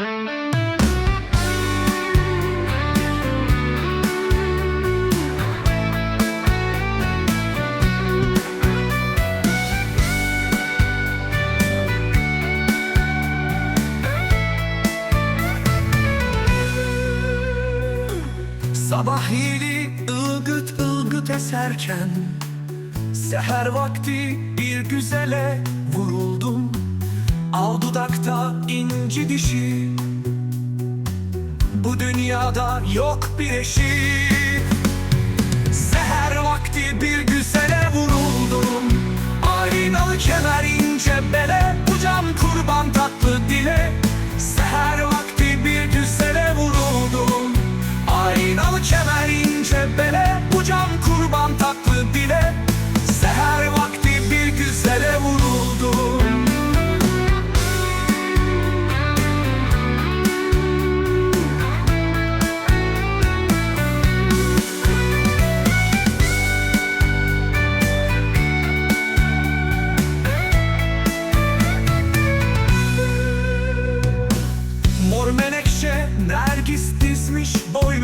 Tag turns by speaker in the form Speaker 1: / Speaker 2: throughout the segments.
Speaker 1: Sabah yeli ılgıt ılgıt eserken Seher vakti bir güzele vuruldum Al dudakta inci dişi. Bu dünyada yok bir eşi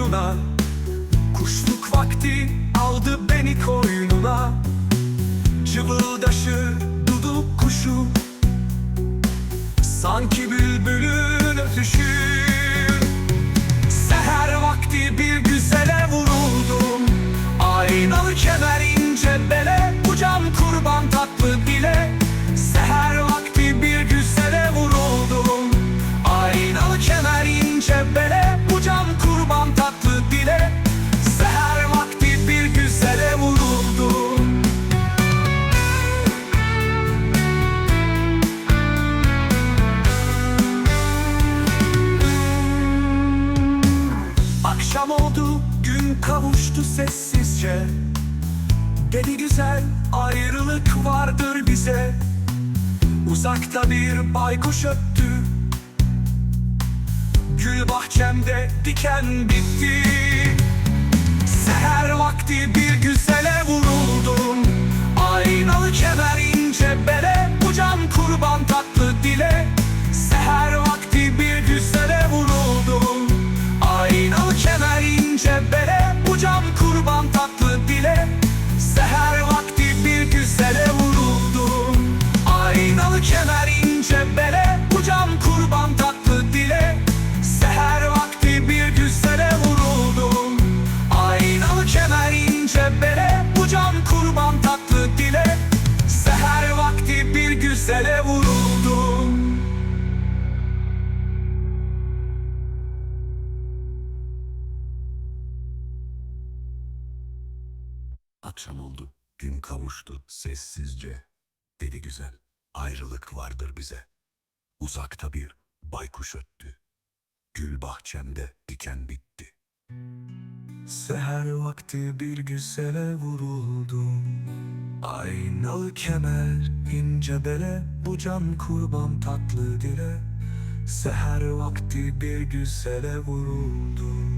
Speaker 1: boynuna Kuşluk vakti aldı beni koynuna. Cıvıldaşı duduk kuşu. Sanki bülbülün ötüşü kavuştu sessizce. Dedi güzel, ayrılık vardır bize. Uzakta bir baykuş öttü. Gül bahçemde diken bitti. Seher vakti bir
Speaker 2: Akşam oldu, gün kavuştu sessizce. Dedi güzel, ayrılık vardır bize. Uzakta bir baykuş öttü. Gül bahçemde diken bitti.
Speaker 1: Seher vakti bir güzele vuruldum Aynalı kemer ince bele Bu can kurban tatlı dile Seher vakti bir güzele vuruldum